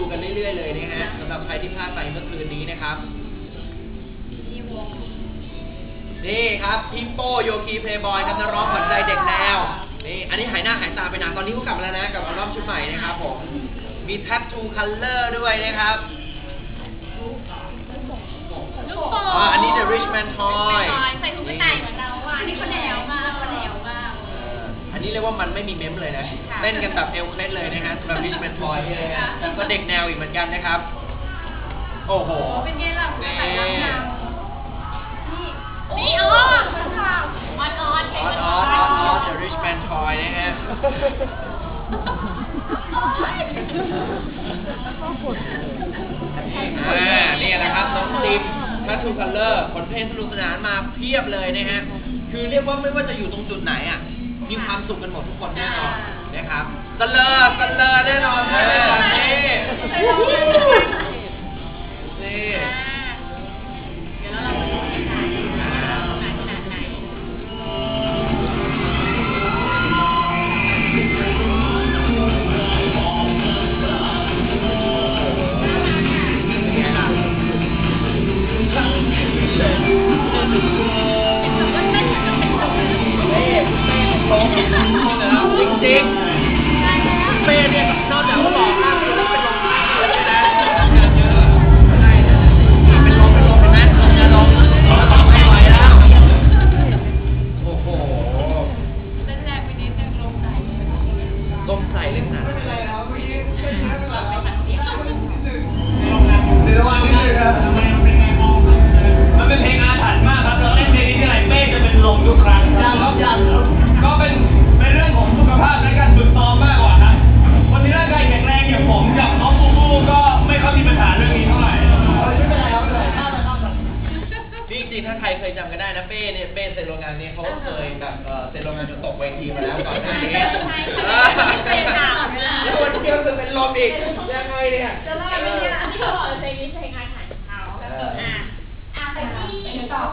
ดูกันเรื่อยๆเลยนะฮะสำหรับใครที่พลาดไปเมื่อคืนนี้นะครับมีวงนี่ครับพิมโปโยคีเพลย์บอยครับนักร้องขวัญใจเด็กแนวนี่อันนี้หายหน้าหายตาไปนานตอนนี้เขากลับมาแล้วนะกับอัลบั้มชุดใหม่นะครับผมมี Tattoo Color ด้วยนะครับลูกโป่งอ๋ออันนี้ The Rich Man Toy ใส่ถุงกระต่ายเหมือนเราอะนี่คนแนว นนี้เรียกว่ามันไม่มีเมมเลยนะค่ะเต้นกันแบบเอลเคล็ดเลยนะฮะแบบ Rich Man Toy นี่เลยฮะก็เด็กแนวอีกเหมือนกันนะครับ โอ้โห เป็นไงล่ะคุณใส่รักนำนี่นี่อ๋อคุณข่าวออนออนออนออนออนออน The Rich Man Toy นะฮะอ่านี่แหละครับน้องซิมทัทูคัลเลอร์ผลเพลงสนุกสนานมาเพียบเลยนะฮะ คือเรียกว่าไม่ว่าจะอยู่ตรงจุดไหนอะ มีความสุขกันหมดทุกคนแน่นอนนะครับสเลอร์สเลอร์แน่นอนครับนี่นี่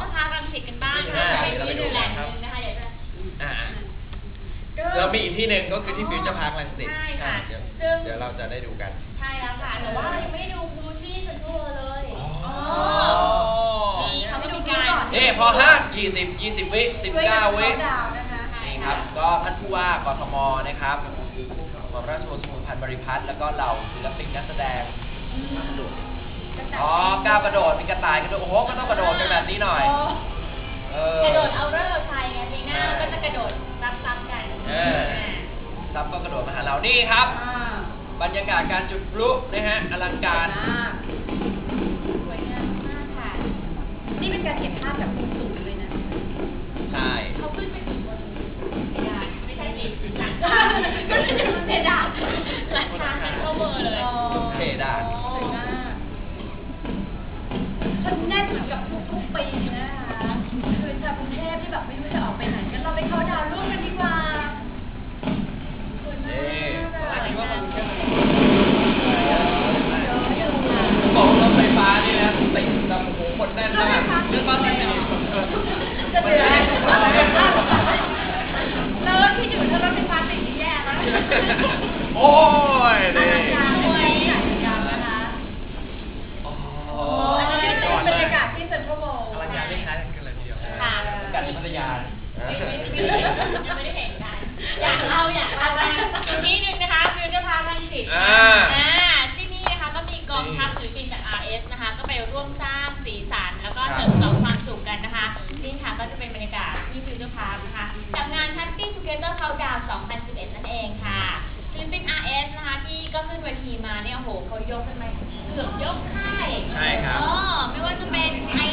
ที่ต่อสภารังสิตกันบ้างค่ะไปที่ดูแลนึงนะคะเดี๋ยวจะอ่าเรามีอีกที่หนึ่งก็คือที่ฟิวเจอร์พาร์คลังสิตใช่ค่ะอ่าเดี๋ยวซึ่งเดี๋ยวเราจะได้ดูกัน ใช่แล้วค่ะ แต่ว่าเรายังไม่ได้ดูบูชี่เซนทรัลเลยอ๋อนี่เขาไม่มีการนี่พอห้ายี่สิบยี่สิบวิสิบเก้าวิดาวนะคะนี่ครับ ก็ท่านผู้ว่ากทมนะครับหม่อมราชวงศ์สมุทรพันธ์บริพัตรแล้วก็เหล่าศิลปินนักแสดง อ๋อก้าวกระโดดมีกระต่ายกระโดดโอ้โหก็ต้องกระโดดกันแบบนี้หน่อย เออ กระโดดเอาเลิกษ์ไทยไงปีหน้าก็จะกระโดดซ้ำๆกันเออ ซับก็กระโดดมาหาเรานี่ครับ อ่าบรรยากาศการจุดพลุนะฮะอลังการสวยงามมากค่ะ นี่เป็นการเก็บภาพแบบมุมสูงเลยนะ ใช่ เขาขึ้นไปถึงบนเพดานไม่ใช่สิหลังคาก็ขึ้นไปบนเพดานหลังคาเป็นโคเวอร์เลย เพดาน สวยมากคนแน่นเหมือนกับทุกๆปีนะคะคือชาวกรุงเทพที่แบบไม่รู้จะออกไปไหนกันเราไปเข้าดาวน์ร่วมกันดีกว่าสวยมาก นี่ อะ คิดว่ามันแค่ เยอะอยู่ค่ะ บอกรถไฟฟ้านี่นะติดแบบโอ้โหคนแน่นมากเรื่องบ้านติดติด จะเดือดแล้วรถที่อยู่ถ้ารถไฟฟ้าติดนี่แย่แล้ว โอ้ย อ นี่ ลังการด้วยใหญ่จังนะคะ โอ้ โอ้อันนี้เป็นบรรยากาศที่เซ็นทรัลเวิลด์ อลังการไม่คล้ายกันเลยทีเดียว ค่ะ กันพัทยา ยังไม่ได้เห็นกัน อยากเล่าอยากเล่าบ้างอีกที่หนึ่งนะคะฟิวเจอร์ พาร์ครังสิตอ่าอ่าที่นี่นะคะก็มีกองทัพศิลปินจาก RS นะคะ ก็ไปร่วมสร้างสีสันแล้วก็เสริมต่อความสุขกันนะคะ นี่ค่ะก็จะเป็นบรรยากาศที่ฟิวเจอร์พาร์คนะคะจากงาน Happy Together Countdown 2011 นั่นเองค่ะศิลปิน RS นะคะที่ก็ขึ้นเวทีมาเนี่ยโอ้โหเขายกกันมาเกือบยกค่ายใช่ครับ อ๋อไม่ว่าจะเป็นไอ้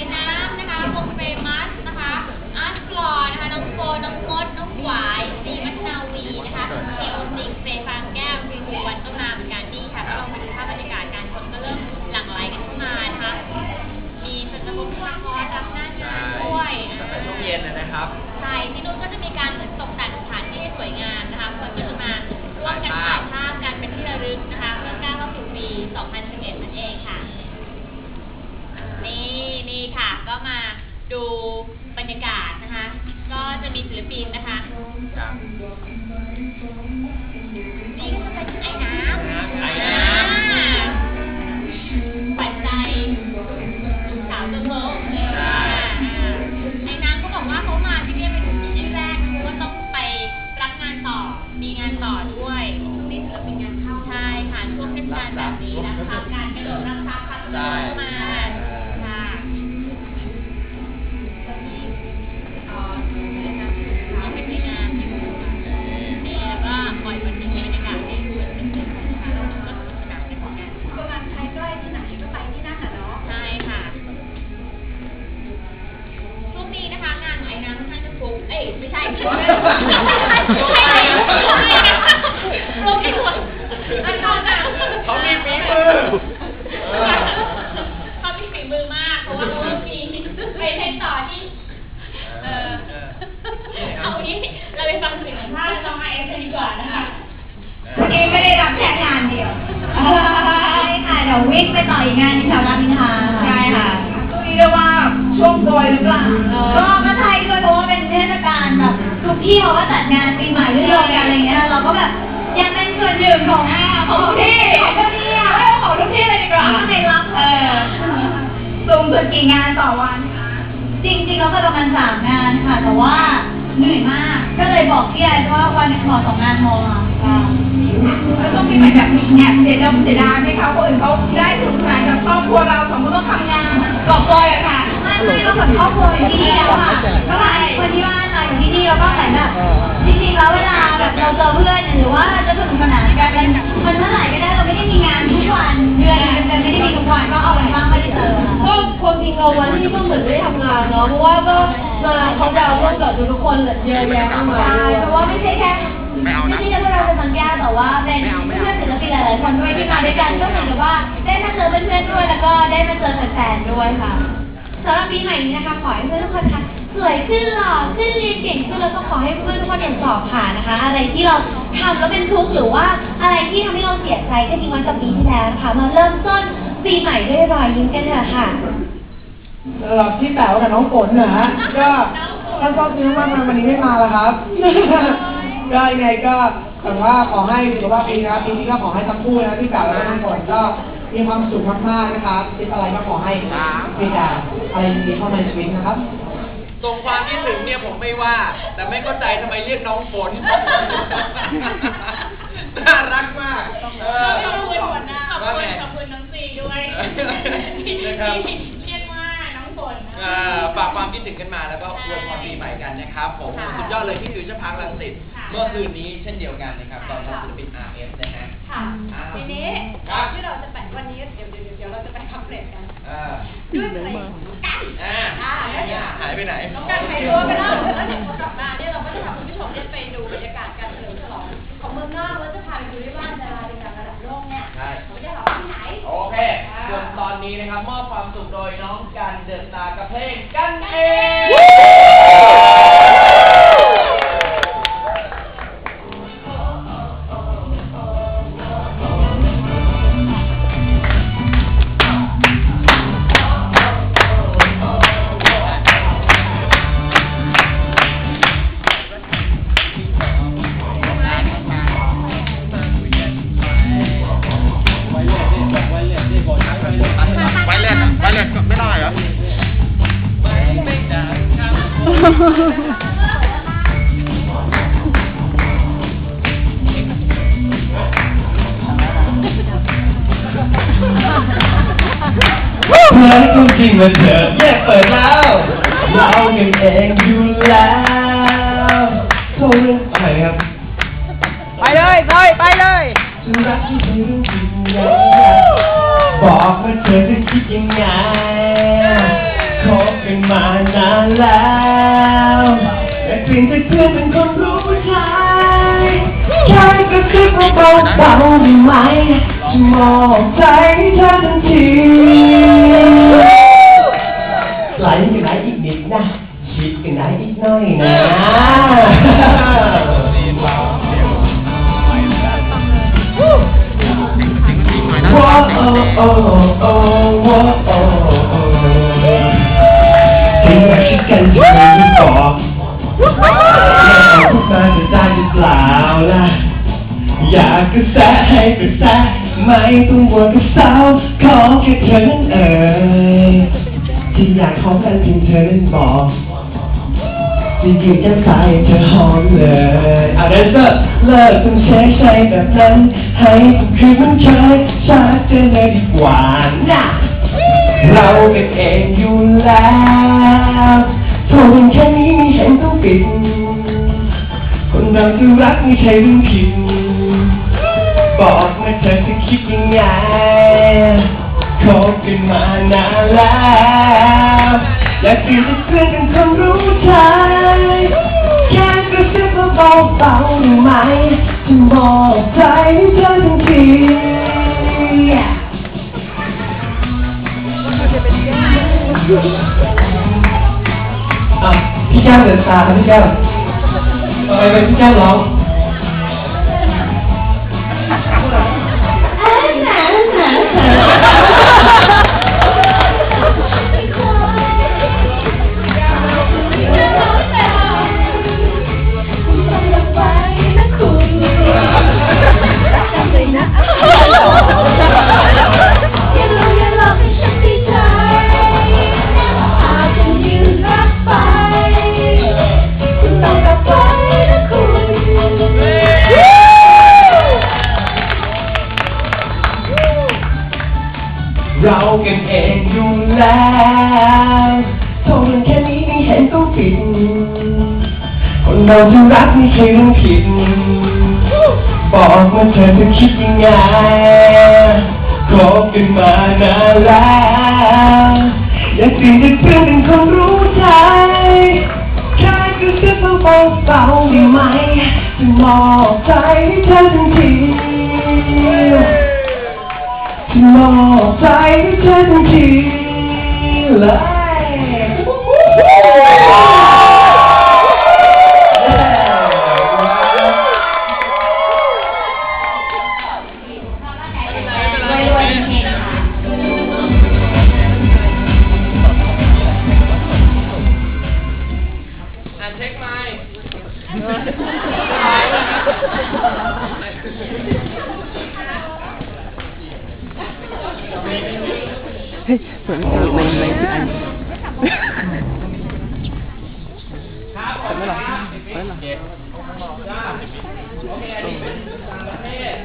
ไม่ใช่ไม่ใช่ไม่ใช่ลงที่หัวอันนั้นน่ะเขามีฝีมือเขามีฝีมือมากเพราะว่าเขามีไปเล่นต่อที่เออเอาวันนี้เราไปฟังเสียงสัมภาษณ์น้องไอเอสดีกว่านะคะวันนี้ไม่ได้รับแค่งานเดียวใช่ค่ะเดี๋ยววิ่งไปต่ออีกงานที่แถวรามอินทราใช่ค่ะเรียกว่าช่วงโกยหรือเปล่า แบบทุกที่เขาก็จัดงานปีใหม่เรื่อยๆกันอะไรเงี้ยเราก็แบบยังเป็นส่วนหนึ่งของของทุกที่ของทุกที่อะของทุกที่เลยดีกว่าไม่รับเออสูงสุดกี่งานต่อวันคะจริงๆเราก็ประมาณสามงานค่ะ แต่ว่าเหนื่อยมากก็เลยบอกพี่ไอ้ว่าวันหนึงขอสองงานพอค่ะแล้วต้องมีเหมือนแบบมีแอบเสียดายเสียดายไหมคะคนอื่นเขาได้สนุกสนานกับครอบครัวเราสมมติต้องทำงานกอบโกยอะค่ะ ไม่ไม่เราเหมือนครอบครัวอยู่ที่นี่แล้วค่ะก็ไปคนที่บ้านมาอยู่ที่นี่แล้วก็เหมือนแบบจริงๆแล้วเวลาแบบเราเจอเพื่อนหรือว่าจะสนุกสนานกันมันมันเมื่อไหร่ก็ได้เราไม่ได้มีงานทุกวันเดือนนึงเป็นไม่ได้มีทุกวันก็เอาไว้บ้างไม่ได้เจอก็ความจริงเราวันที่ก็เหมือนไม่ได้ทำงานเนาะเพราะว่าก็มาเขาดาวร่วมกับทุกคนเยอะแยะมากมายใช่ด้วยเพราะว่าไม่ใช่แค่ไม่ใช่แค่พวกเราเป็นสัญญาแต่ว่าเป็นเพื่อนศิลปินหลายๆคนด้วยที่มาด้วยกันก็เหมือนกับว่าได้มาเจอเพื่อนๆด้วยแล้วก็ได้มาเจอแฟนๆด้วยค่ะ สำหรับปีใหม่นี้นะคะขอให้เพื่อนทุกคนนะคะสวยขึ้นหล่อขึ้นเรียนเก่งขึ้นแล้วก็ขอให้เพื่อนทุกคนอย่างสอบผ่านนะคะ อะไรที่เราทำแล้วเป็นทุกข์หรือว่าอะไรที่ทำให้เราเสียใจก็ทิ้งไว้กับปีที่แล้วนะคะมาเริ่มต้นปีใหม่ด้วยรอยยิ้มกันเถอะค่ะสำหรับพี่แป๋วกับน้องฝนนะฮะก็ถ้าชอบซื้อมากมาวันนี้ไม่มาแล้วครับ ก็ยังไงก็แต่ว่าขอให้สุขภาพดีนะครับปีนี้ก็ขอให้ทั้งคู่นะพี่แป๋วและน้องฝนก็ มีความสุขมากๆนะครับคิดอะไรก็ขอให้มีแต่อะไรดีๆเข้ามาในชีวิตนะครับ ส่งความคิดถึงเนี่ยผมไม่ว่า แต่ไม่เข้าใจทำไมเรียกน้องฝน น่ารักมาก เออ ขอบคุณหัวหน้าขอบว่าคุไงณขอบคุณน้องซีด้วยนะครับ เรียกว่าน้องฝนนะอ่าฝากความคิดถึงกันมาแล้วก็อวยพรปีใหม่กันนะครับ ผมค่ะสุดยอดเลยที่ฟิวเจอร์พาร์คลังสิตค่ะเมื่อคืนนี้เช่นเดียวกันนะครับตอนรับศิลปิน RS นะฮะ ค่ะอ่าทีนี้ครับที่เราจะไปวันนี้เดี๋ยวเดี๋ยวเดี๋ยวเราจะไปทำเบรกกันอ่าด้วยเพลงของน้องกันอ่าอ่าแล้วเดี๋ยวหายไปไหนน้องกันหายตัวไปแล้วแล้วเดี๋ยวเขากลับมาเนี่ยเราก็จะพาคุณผู้ชมเนี่ยไปดูบรรยากาศการเฉลิมฉลองของเมืองนอกแล้วจะพาไปดูด้วยว่าดาราดังๆระดับโลกเนี่ยใช่เขาจะหล่อที่ไหนโอเคส่วนตอนนี้นะครับมอบความสุขโดยน้องกันเดินตาร์กับเพลงกันเอง เพื่อนกูจริงมาเถอะแยกเปิดแล้วเรากันเองอยู่แล้วโทษเรื่องอะไรครับ ไปเลยไปไปเลยฉันรักที่เธอรู้สึกยังไง แต่เปลี่ยนจากเพื่อนเป็นคนรู้ใจแค่กระซิบเบาๆได้ไหมจะมองใจให้เธอทันที กกระแสให้กระแสไม่ต้องวัวกับสาวขอแค่เธอนั้นเอ่ยที่อยากขอแฟนเพียงเธอนั้นบอกจะยืนแก้มซ้ายให้เธอหอมเลยอาเดนเซอร์เลิกต้องใช้ใช้แบบนั้นให้ทุกคืนมันเคยชัดเจนเลยดีกว่านะเราเป็นเองอยู่แล้วโทรเป็นแค่นี้มีฉันต้องปิดคนเราจะรักไม่ใช่เรื่องผิด บอกว่าเธอจะคิดยังไงคบกันมานานแล้วและคือจะเพื่อนเป็นความรู้ใจแค่กระซิบเบาเบาได้ไหมจะบอกใจให้เธอทันทีพี่แก้วเดินตาพี่แก้วทำไมเป็นพี่แก้วร้อง แล้วทษมันแค่นี้ไม่เห็นต้องผิด คนเราจะรักไม่เคยต้องผิด บอกมาเธอจะคิดยังไงคบกันมานานแล้วอยากสิจะเพื่อนเป็นคนรู้ใจแค่กระซิบเบาๆเบาได้ไหมจะมอบใจให้เธอทันทีจะมอบใจให้เธอทันที เเฮ้ยส่วน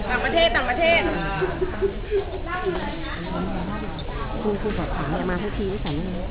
ต่างประเทศต่างประเทศครูครูสอบถามเนี่ยมาทุกทีไม่ใส่ไม่เลย